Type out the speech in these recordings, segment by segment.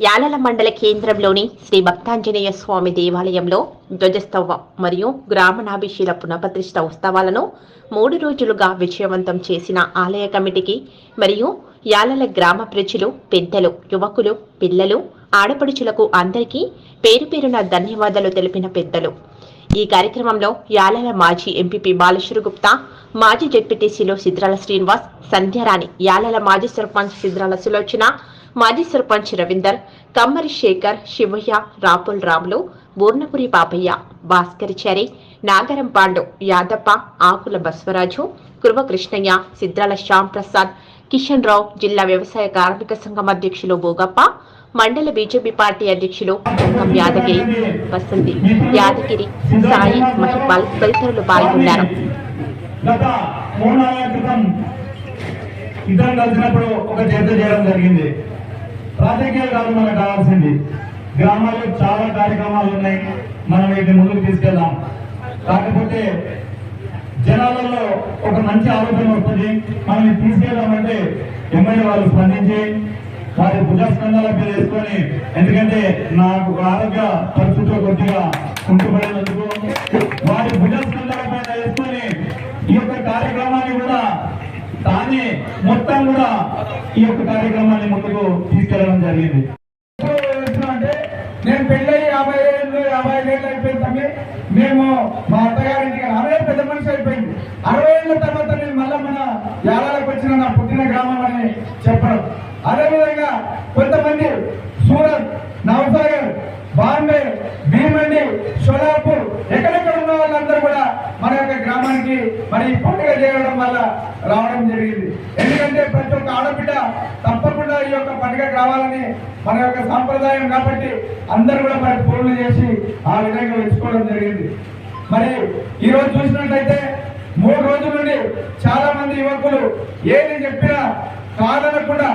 యాలల మండల కేంద్రంలోని శ్రీ భక్తాంజనేయ స్వామి దేవాలయంలో ధ్వజస్తవ మరియు గ్రామనాభిషేల పునఃప్రతిష్ట ఉత్సవాలను మూడు రోజులుగా విజయవంతం చేసిన ఆలయ కమిటీకి మరియు యాలల గ్రామ ప్రజలు పెద్దలు యువకులు పిల్లలు ఆడపడుచులకు అందరికీ పేరు పేరున ధన్యవాదాలు తెలిపిన పెద్దలు. ఈ కార్యక్రమంలో యాలల మాజీ ఎంపీపీ బాలేశ్వర గుప్తా మాజీ జెడ్పీటీసీలో సిద్రాల శ్రీనివాస్ సంధ్యారాణి యాలల మాజీ సర్పంచ్ సిద్రాల సులోచన మాజీ సర్పంచ్ రవీందర్ కమ్మరి శేఖర్ శివయ్య రాపుల్ రాములు బూర్ణపురి పాపయ్య భాస్కరిచారి నాగరం పాండు యాదప్ప ఆకుల బస్వరాజు కురువ కృష్ణయ్య సిద్రాల శ్యామ్ ప్రసాద్ కిషన్ రావు జిల్లా వ్యవసాయ కార్మిక సంఘం అధ్యక్షులు భోగప్ప మండల బీజేపీ పార్టీ అధ్యక్షులు రంగం యాదగిరి వసంతి యాదగిరి సాయి మహిపాల్ తదితరులు పాల్గొన్నారు. ఇద్దరం కలిసినప్పుడు ఒక చర్చ చేయడం జరిగింది. రాజకీయాలు కాదు మనకు కావాల్సింది గ్రామాల్లో చాలా కార్యక్రమాలు ఉన్నాయి. మనం వీటిని ముందుకు తీసుకెళ్దాం. కాకపోతే జనాలలో ఒక మంచి ఆలోచన వస్తుంది. మనం తీసుకెళ్దామంటే ఎమ్మెల్యే వాళ్ళు స్పందించి వారి భుజస్కంధాల మీద వేసుకొని ఎందుకంటే నాకు ఆరోగ్య పరిస్థితులు కొద్దిగా కుంటుపడినందుకు వారి భుజస్కంధాల పైన వేసుకొని ఈ యొక్క కార్యక్రమం అని మొత్తం కూడా ఈ యొక్క కార్యక్రమాన్ని ముందుకు తీసుకెళ్ళడం జరిగింది. అంటే నేను పెళ్ళి యాభై ఏళ్ళు యాభై ఐదు ఏళ్ళు అయిపోయింది తమ్మి. మేము మా అత్తగారింటికి అరవై పెద్ద మనిషి అయిపోయింది. అరవై ఏళ్ళ తర్వాత నేను మళ్ళీ మన యాదాలకు వచ్చిన నా పుట్టిన గ్రామం అని మరి ఈ పండుగ చేయడం వల్ల రావడం జరిగింది. ఎందుకంటే ప్రతి ఒక్క ఆడబిడ్డ తప్పకుండా ఈ యొక్క పండుగ రావాలని మన యొక్క సాంప్రదాయం కాబట్టి అందరూ కూడా మరి పూర్లు చేసి ఆ విధంగా ఎంచుకోవడం జరిగింది. మరి ఈరోజు చూసినట్లయితే మూడు రోజుల నుండి చాలా మంది యువకులు ఏది చెప్పినా కాదనకుండా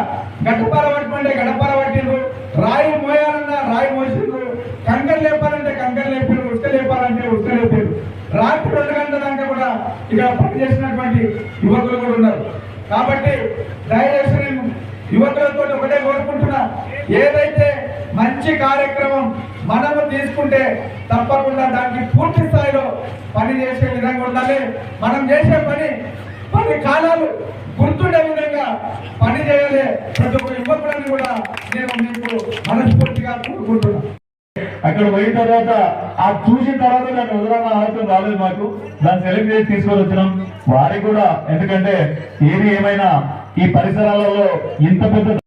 గడపర పట్టమంటే గడపర పట్టిండ్రు రాయి మోయాలన్నా రాయి మోసిండ్రు కంకర్ లేపాలంటే కంకర్ లేపారు ఉసుక లేపాలంటే ఉసుక లేపారు రాత్రి రెండు దాకా కూడా ఇక్కడ పనిచేసినటువంటి యువకులు కూడా ఉన్నారు. కాబట్టి దయచేసి నేను యువకులతో ఒకటే కోరుకుంటున్నా ఏదైతే మంచి కార్యక్రమం మనము తీసుకుంటే తప్పకుండా దానికి పూర్తి స్థాయిలో పని చేసే విధంగా ఉండాలి. మనం చేసే పని పది కాలాలు గుర్తుండే విధంగా పని చేయాలి. ప్రతి ఒక్క యువకులని కూడా నేను మీకు మనస్ఫూర్తిగా కోరుకుంటున్నాను అక్కడ పోయిన తర్వాత ఆ చూసిన తర్వాత దాన్ని వదలాలన్న ఆలోచన రాలేదు మాకు. దాన్ని సెలెక్ట్ చేసి తీసుకొని వచ్చినాం. వారికి కూడా ఎందుకంటే ఏది ఏమైనా ఈ పరిసరాలలో ఇంత పెద్ద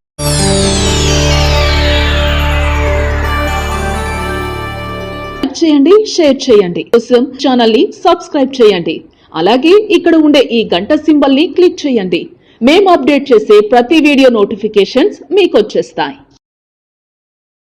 చేయండి షేర్ చేయండి. కోసం ఛానల్ని సబ్స్క్రైబ్ చేయండి. అలాగే ఇక్కడ ఉండే ఈ గంట సింబల్ని క్లిక్ చేయండి. మేము అప్డేట్ చేసే ప్రతి వీడియో నోటిఫికేషన్స్ మీకు వచ్చేస్తాయి.